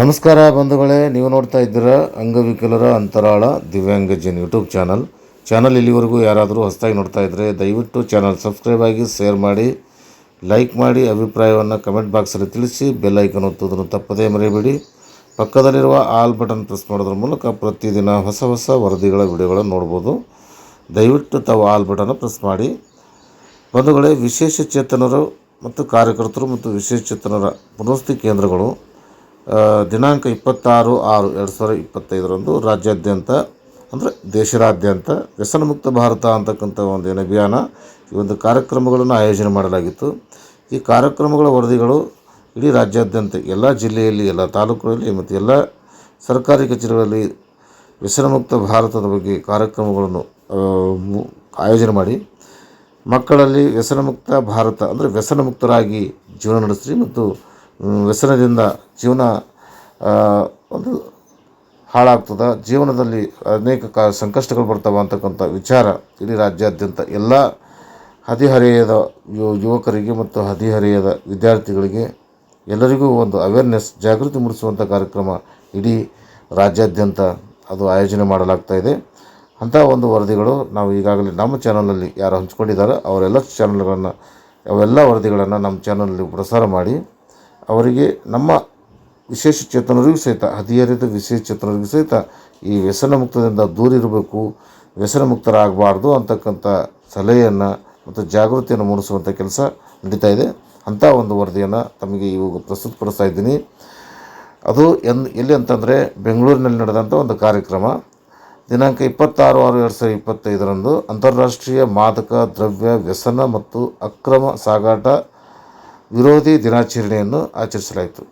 ನಮಸ್ಕಾರ ಬಂಧುಗಳೇ, ನೀವು ನೋಡ್ತಾ ಇದ್ದೀರ ಅಂಗವಿಕಲರ ಅಂತರಾಳ ದಿವ್ಯಾಂಗಜನ್ ಯೂಟ್ಯೂಬ್ ಚಾನಲ್. ಚಾನಲ್ ಇಲ್ಲಿವರೆಗೂ ಯಾರಾದರೂ ಹೊಸದಾಗಿ ನೋಡ್ತಾ ಇದ್ದರೆ ದಯವಿಟ್ಟು ಚಾನಲ್ ಸಬ್ಸ್ಕ್ರೈಬ್ ಆಗಿ, ಶೇರ್ ಮಾಡಿ, ಲೈಕ್ ಮಾಡಿ, ಅಭಿಪ್ರಾಯವನ್ನು ಕಮೆಂಟ್ ಬಾಕ್ಸಲ್ಲಿ ತಿಳಿಸಿ, ಬೆಲ್ ಐಕನ್ ಒತ್ತುವುದನ್ನು ತಪ್ಪದೇ ಮರೆಯಬೇಡಿ ಪಕ್ಕದಲ್ಲಿರುವ ಆಲ್ ಬಟನ್ ಪ್ರೆಸ್ ಮಾಡೋದ್ರ ಮೂಲಕ ಪ್ರತಿದಿನ ಹೊಸ ಹೊಸ ವರದಿಗಳ ವಿಡಿಯೋಗಳನ್ನು ನೋಡ್ಬೋದು. ದಯವಿಟ್ಟು ತಾವು ಆಲ್ ಬಟನ್ ಪ್ರೆಸ್ ಮಾಡಿ. ಬಂಧುಗಳೇ, ವಿಶೇಷ ಚೇತನರು ಮತ್ತು ಕಾರ್ಯಕರ್ತರು ಮತ್ತು ವಿಶೇಷ ಚೇತನರ ಪುನರ್ವಸತಿ ಕೇಂದ್ರಗಳು ದಿನಾಂಕ ಇಪ್ಪತ್ತಾರು ಆರು ಎರಡು ಸಾವಿರದ ಇಪ್ಪತ್ತೈದರಂದು ರಾಜ್ಯಾದ್ಯಂತ, ಅಂದರೆ ದೇಶದಾದ್ಯಂತ ವ್ಯಸನಮುಕ್ತ ಭಾರತ ಅಂತಕ್ಕಂಥ ಒಂದು ಏನು ಅಭಿಯಾನ, ಈ ಒಂದು ಕಾರ್ಯಕ್ರಮಗಳನ್ನು ಆಯೋಜನೆ ಮಾಡಲಾಗಿತ್ತು. ಈ ಕಾರ್ಯಕ್ರಮಗಳ ವರದಿಗಳು ಇಡೀ ರಾಜ್ಯಾದ್ಯಂತ, ಎಲ್ಲ ಜಿಲ್ಲೆಯಲ್ಲಿ, ಎಲ್ಲ ತಾಲೂಕುಗಳಲ್ಲಿ ಮತ್ತು ಎಲ್ಲ ಸರ್ಕಾರಿ ಕಚೇರಿಗಳಲ್ಲಿ ವ್ಯಸನಮುಕ್ತ ಭಾರತದ ಬಗ್ಗೆ ಕಾರ್ಯಕ್ರಮಗಳನ್ನು ಆಯೋಜನೆ ಮಾಡಿ ಮಕ್ಕಳಲ್ಲಿ ವ್ಯಸನಮುಕ್ತ ಭಾರತ, ಅಂದರೆ ವ್ಯಸನಮುಕ್ತರಾಗಿ ಜೀವನ ನಡೆಸ್ರಿ ಮತ್ತು ವ್ಯಸನದಿಂದ ಜೀವನ ಒಂದು ಹಾಳಾಗ್ತದೆ. ಜೀವನದಲ್ಲಿ ಅನೇಕ ಕ, ಸಂಕಷ್ಟಗಳು ಬರ್ತಾವೆ ಅಂತಕ್ಕಂಥ ವಿಚಾರ ಇಡೀ ರಾಜ್ಯಾದ್ಯಂತ. ಎಲ್ಲ ಹದಿಹರೆಯದ ಯುವಕರಿಗೆ ಮತ್ತು ಹದಿಹರೆಯದ ವಿದ್ಯಾರ್ಥಿಗಳಿಗೆ ಎಲ್ಲರಿಗೂ ಒಂದು ಅವೇರ್ನೆಸ್ ಜಾಗೃತಿ ಮೂಡಿಸುವಂಥ ಕಾರ್ಯಕ್ರಮ ಇಡೀ ರಾಜ್ಯಾದ್ಯಂತ ಅದು ಆಯೋಜನೆ ಮಾಡಲಾಗ್ತಾ ಇದೆ. ಅಂಥ ಒಂದು ವರದಿಗಳು ನಾವು ಈಗಾಗಲೇ ನಮ್ಮ ಚಾನಲಲ್ಲಿ ಯಾರು ಹಂಚ್ಕೊಂಡಿದ್ದಾರೆ ಅವರೆಲ್ಲ ಚಾನಲ್ಗಳನ್ನು ಅವೆಲ್ಲ ವರದಿಗಳನ್ನು ನಮ್ಮ ಚಾನಲಲ್ಲಿ ಪ್ರಸಾರ ಮಾಡಿ ಅವರಿಗೆ ನಮ್ಮ ವಿಶೇಷ ಚೇತನರಿಗೂ ಸಹಿತ ಹದಿಹರಿದ ವಿಶೇಷ ಚೇತನರಿಗೂ ಸಹಿತ ಈ ವ್ಯಸನ ಮುಕ್ತದಿಂದ ದೂರಿರಬೇಕು ವ್ಯಸನ ಮುಕ್ತರಾಗಬಾರ್ದು ಅಂತಕ್ಕಂಥ ಸಲಹೆಯನ್ನು ಮತ್ತು ಜಾಗೃತಿಯನ್ನು ಮೂಡಿಸುವಂಥ ಕೆಲಸ ನಡೀತಾ ಇದೆ. ಅಂಥ ಒಂದು ವರದಿಯನ್ನು ತಮಗೆ ಇವಾಗ ಪ್ರಸ್ತುತಪಡಿಸ್ತಾ ಇದ್ದೀನಿ. ಅದು ಎನ್, ಎಲ್ಲಿ ಅಂತಂದರೆ ಬೆಂಗಳೂರಿನಲ್ಲಿ ನಡೆದಂಥ ಒಂದು ಕಾರ್ಯಕ್ರಮ. ದಿನಾಂಕ ಇಪ್ಪತ್ತಾರು ಆರು ಎರಡು ಸಾವಿರದ ಇಪ್ಪತ್ತೈದರಂದು ಅಂತಾರಾಷ್ಟ್ರೀಯ ಮಾದಕ, ದ್ರವ್ಯ, ವ್ಯಸನ ಮತ್ತು ಅಕ್ರಮ ಸಾಗಾಟ ವಿರೋಧಿ ದಿನಾಚರಣೆಯನ್ನು ಆಚರಿಸಲಾಯಿತು.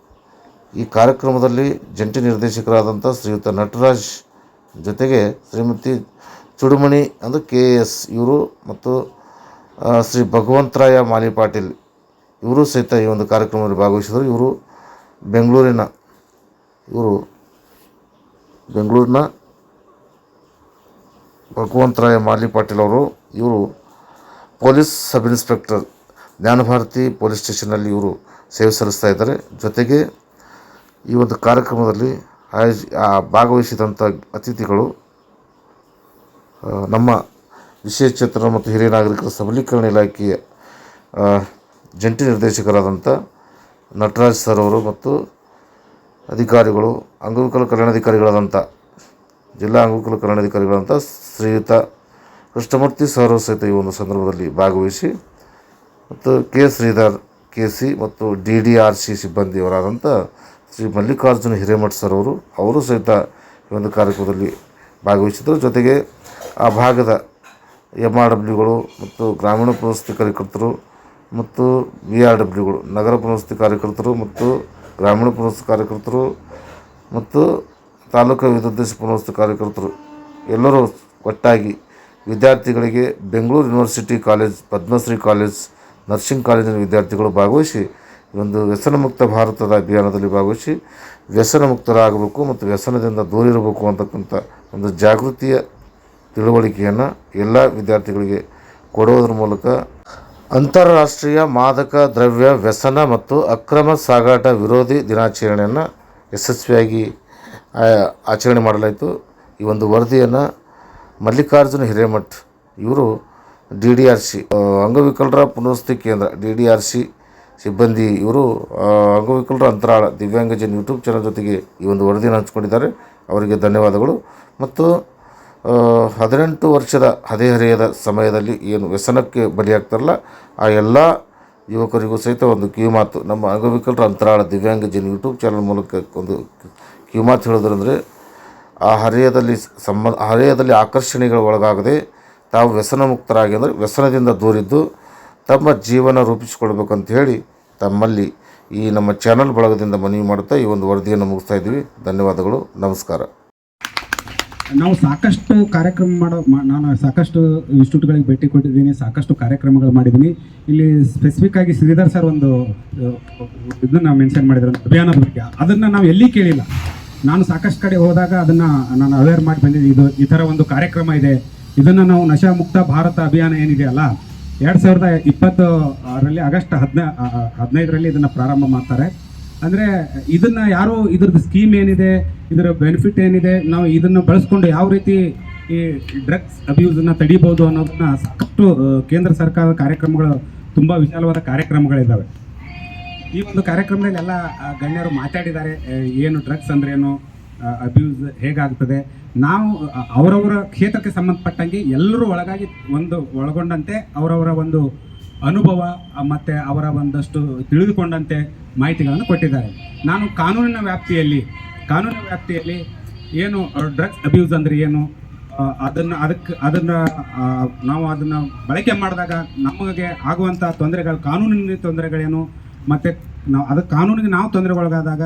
ಈ ಕಾರ್ಯಕ್ರಮದಲ್ಲಿ ಜಂಟಿ ನಿರ್ದೇಶಕರಾದಂಥ ಶ್ರೀಯುತ ನಟರಾಜ್ ಜೊತೆಗೆ ಶ್ರೀಮತಿ ಚುಡುಮಣಿ ಅಂದರೆ ಕೆ ಎಸ್ ಇವರು ಮತ್ತು ಶ್ರೀ ಭಗವಂತರಾಯ ಮಾಲಿ ಪಾಟೀಲ್ ಇವರು ಸಹಿತ ಈ ಒಂದು ಕಾರ್ಯಕ್ರಮದಲ್ಲಿ ಭಾಗವಹಿಸಿದರು. ಇವರು ಬೆಂಗಳೂರಿನ ಇವರು ಬೆಂಗಳೂರಿನ ಭಗವಂತರಾಯ ಮಾಲಿ ಪಾಟೀಲ್ ಅವರು, ಇವರು police sub inspector Jnanabharathi police ಸ್ಟೇಷನ್ನಲ್ಲಿ ಇವರು ಸೇವೆ ಸಲ್ಲಿಸ್ತಾ ಇದ್ದಾರೆ. ಜೊತೆಗೆ ಈ ಒಂದು ಕಾರ್ಯಕ್ರಮದಲ್ಲಿ ಆಯೋಜಿ ಭಾಗವಹಿಸಿದಂಥ ಅತಿಥಿಗಳು ನಮ್ಮ ವಿಶೇಷ ವಿಶೇಷಚೇತನ ಮತ್ತು ಹಿರಿಯ ನಾಗರಿಕರ ಸಬಲೀಕರಣ ಇಲಾಖೆಯ ಜಂಟಿ ನಿರ್ದೇಶಕರಾದಂಥ ನಟರಾಜ್ ಸರ್ ಅವರು ಮತ್ತು ಅಧಿಕಾರಿಗಳು, ಅಂಗವಿಕಲ ಕಲ್ಯಾಣಾಧಿಕಾರಿಗಳಾದಂಥ, ಜಿಲ್ಲಾ ಅಂಗವಿಕಲ ಕಲ್ಯಾಣಾಧಿಕಾರಿಗಳಾದಂಥ ಶ್ರೀಯುತ ಕೃಷ್ಣಮೂರ್ತಿ ಸರ್ ಸಹಿತ ಈ ಒಂದು ಸಂದರ್ಭದಲ್ಲಿ ಭಾಗವಹಿಸಿ ಮತ್ತು ಕೆ ಶ್ರೀಧರ್, ಕೆ ಸಿ ಮತ್ತು ಡಿ ಡಿ ಆರ್ ಸಿ ಸಿಬ್ಬಂದಿಯವರಾದಂಥ ಶ್ರೀ ಮಲ್ಲಿಕಾರ್ಜುನ ಹಿರೇಮಠ್ ಸರ್ ಅವರು ಅವರು ಸಹಿತ ಈ ಒಂದು ಕಾರ್ಯಕ್ರಮದಲ್ಲಿ ಭಾಗವಹಿಸಿದರು ಜೊತೆಗೆ ಆ ಭಾಗದ ಎಂ ಆರ್ ಡಬ್ಲ್ಯೂಗಳು ಮತ್ತು ಗ್ರಾಮೀಣ ಪುನರ್ವಸತಿ ಕಾರ್ಯಕರ್ತರು ಮತ್ತು ವಿ ಆರ್ ಡಬ್ಲ್ಯೂಗಳು ನಗರ ಪುನರ್ವಸತಿ ಕಾರ್ಯಕರ್ತರು ಮತ್ತು ಗ್ರಾಮೀಣ ಪುನರ್ವಸತಿ ಕಾರ್ಯಕರ್ತರು ಮತ್ತು ತಾಲೂಕು ವಿದ್ಯುದ್ದೇಶ ಪುನರ್ವಸತಿ ಕಾರ್ಯಕರ್ತರು, ಎಲ್ಲರೂ ಒಟ್ಟಾಗಿ ವಿದ್ಯಾರ್ಥಿಗಳಿಗೆ Bengaluru university college, Padmashri college nursing ಕಾಲೇಜಿನ ವಿದ್ಯಾರ್ಥಿಗಳು ಭಾಗವಹಿಸಿ ಒಂದು ಒಂದು ವ್ಯಸನಮುಕ್ತ ಭಾರತದ ಅಭಿಯಾನದಲ್ಲಿ ಭಾಗವಹಿಸಿ ವ್ಯಸನ ಮುಕ್ತರಾಗಬೇಕು ಮತ್ತು ವ್ಯಸನದಿಂದ ದೂರ ಇರಬೇಕು ಅಂತಕ್ಕಂಥ ಒಂದು ಜಾಗೃತಿಯ ತಿಳುವಳಿಕೆಯನ್ನು ಎಲ್ಲ ವಿದ್ಯಾರ್ಥಿಗಳಿಗೆ ಕೊಡುವುದರ ಮೂಲಕ ಅಂತಾರಾಷ್ಟ್ರೀಯ ಮಾದಕ ದ್ರವ್ಯ ವ್ಯಸನ ಮತ್ತು ಅಕ್ರಮ ಸಾಗಾಟ ವಿರೋಧಿ ದಿನಾಚರಣೆಯನ್ನು ಯಶಸ್ವಿಯಾಗಿ ಆಚರಣೆ ಮಾಡಲಾಯಿತು. ಈ ಒಂದು ವರದಿಯನ್ನು ಮಲ್ಲಿಕಾರ್ಜುನ ಹಿರೇಮಠ್ ಇವರು ಡಿ ಡಿ ಆರ್ ಸಿ ಅಂಗವಿಕಲರ ಪುನರ್ವಸತಿ ಕೇಂದ್ರ, ಡಿ ಡಿ ಆರ್ ಸಿ ಸಿಬ್ಬಂದಿ ಇವರು ಅಂಗವಿಕಲರ ಅಂತರಾಳ ದಿವ್ಯಾಂಗಜನ್ ಯೂಟ್ಯೂಬ್ ಚಾನಲ್ ಜೊತೆಗೆ ಈ ಒಂದು ವರದಿಯನ್ನು ಹಂಚಿಕೊಂಡಿದ್ದಾರೆ. ಅವರಿಗೆ ಧನ್ಯವಾದಗಳು. ಮತ್ತು ಹದಿನೆಂಟು ವರ್ಷದ ಹದಿಹರೆಯದ ಸಮಯದಲ್ಲಿ ಏನು ವ್ಯಸನಕ್ಕೆ ಬಲಿಯಾಗ್ತಾರಲ್ಲ, ಆ ಎಲ್ಲ ಯುವಕರಿಗೂ ಸಹಿತ ಒಂದು ಕಿವಿಮಾತು ನಮ್ಮ ಅಂಗವಿಕಲರ ಅಂತರಾಳ ದಿವ್ಯಾಂಗಜನ್ ಯೂಟ್ಯೂಬ್ ಚಾನಲ್ ಮೂಲಕ ಒಂದು ಕಿವಿಮಾತು ಹೇಳೋದ್ರಂದರೆ, ಆ ಹರೆಯದಲ್ಲಿ ಸಂಬಂಧ ಹರೆಯದಲ್ಲಿ ಆಕರ್ಷಣೆಗಳ ಒಳಗಾಗದೆ ತಾವು ವ್ಯಸನ ಮುಕ್ತರಾಗಿ ಅಂದರೆ ವ್ಯಸನದಿಂದ ದೂರಿದ್ದು ತಮ್ಮ ಜೀವನ ರೂಪಿಸಿಕೊಳ್ಬೇಕಂತ ಹೇಳಿ ತಮ್ಮಲ್ಲಿ ಈ ನಮ್ಮ ಚಾನಲ್ ಬಳಗದಿಂದ ಮನವಿ ಮಾಡುತ್ತಾ ಈ ಒಂದು ವರದಿಯನ್ನು ಮುಗಿಸ್ತಾ ಇದ್ದೀವಿ. ಧನ್ಯವಾದಗಳು. ನಮಸ್ಕಾರ. ನಾವು ಸಾಕಷ್ಟು ಕಾರ್ಯಕ್ರಮ ಮಾಡೋ ನಾನು ಸಾಕಷ್ಟು ಇನ್ಸ್ಟಿಟ್ಯೂಟ್ಗಳಿಗೆ ಭೇಟಿ ಕೊಟ್ಟಿದ್ದೀನಿ, ಸಾಕಷ್ಟು ಕಾರ್ಯಕ್ರಮಗಳು ಮಾಡಿದ್ದೀನಿ. ಇಲ್ಲಿ ಸ್ಪೆಸಿಫಿಕ್ ಆಗಿ ಶ್ರೀಧರ್ ಸರ್ ಒಂದು ಇದನ್ನ ಮೆನ್ಷನ್ ಮಾಡಿದ್ರು ಅಭಿಯಾನ ಬಗ್ಗೆ. ಅದನ್ನು ನಾವು ಎಲ್ಲಿ ಕೇಳಿಲ್ಲ. ನಾನು ಸಾಕಷ್ಟು ಕಡೆ ಹೋದಾಗ ಅದನ್ನು ನಾನು ಅವೇರ್ ಮಾಡಿ ಬಂದಿದ್ದೀನಿ. ಇದು ಈ ಥರ ಒಂದು ಕಾರ್ಯಕ್ರಮ ಇದೆ. ಇದನ್ನು ನಾವು ನಶಾ ಮುಕ್ತ ಭಾರತ ಅಭಿಯಾನ ಏನಿದೆಯಲ್ಲ ಎರಡು ಸಾವಿರದ ಇಪ್ಪತ್ತು ಆರಲ್ಲಿ ಆಗಸ್ಟ್ ಹದಿನ ಹದಿನೈದರಲ್ಲಿ ಇದನ್ನು ಪ್ರಾರಂಭ ಮಾಡ್ತಾರೆ. ಅಂದರೆ ಇದನ್ನ ಯಾರು ಇದ್ರದ್ದು ಸ್ಕೀಮ್ ಏನಿದೆ, ಇದರ ಬೆನಿಫಿಟ್ ಏನಿದೆ, ನಾವು ಇದನ್ನು ಬಳಸ್ಕೊಂಡು ಯಾವ ರೀತಿ ಈ ಡ್ರಗ್ಸ್ ಅಬ್ಯೂಸನ್ನು ತಡಿಬೋದು ಅನ್ನೋದನ್ನ ಸಾಕಷ್ಟು ಕೇಂದ್ರ ಸರ್ಕಾರದ ಕಾರ್ಯಕ್ರಮಗಳು, ತುಂಬ ವಿಶಾಲವಾದ ಕಾರ್ಯಕ್ರಮಗಳಿದ್ದಾವೆ ಈ ಒಂದು ಕಾರ್ಯಕ್ರಮದಲ್ಲಿ ಎಲ್ಲ ಗಣ್ಯರು ಮಾತಾಡಿದ್ದಾರೆ ಏನು ಡ್ರಗ್ಸ್ ಅಂದ್ರೇನು ಅಬ್ಯೂಸ್ ಹೇಗಾಗ್ತದೆ? ನಾವು ಅವರವರ ಕ್ಷೇತ್ರಕ್ಕೆ ಸಂಬಂಧಪಟ್ಟಂಗೆ ಎಲ್ಲರೂ ಒಳಗಾಗಿ ಒಂದು ಒಳಗೊಂಡಂತೆ, ಅವರವರ ಒಂದು ಅನುಭವ ಮತ್ತು ಅವರ ಒಂದಷ್ಟು ತಿಳಿದುಕೊಂಡಂತೆ ಮಾಹಿತಿಗಳನ್ನು ಕೊಟ್ಟಿದ್ದಾರೆ. ನಾನು ಕಾನೂನಿನ ವ್ಯಾಪ್ತಿಯಲ್ಲಿ ಕಾನೂನಿನ ವ್ಯಾಪ್ತಿಯಲ್ಲಿ ಏನು ಡ್ರಗ್ಸ್ ಅಬ್ಯೂಸ್ ಅಂದರೆ ಏನು ಅದನ್ನು, ಅದಕ್ಕೆ, ಅದನ್ನು ನಾವು ಅದನ್ನು ಬಳಕೆ ಮಾಡಿದಾಗ ನಮಗೆ ಆಗುವಂಥ ತೊಂದರೆಗಳು ಕಾನೂನಿನ ತೊಂದರೆಗಳೇನು, ಮತ್ತು ನಾವು, ಅದಕ್ಕೆ ಕಾನೂನಿಗೆ ನಾವು ತೊಂದರೆಗೊಳಗಾದಾಗ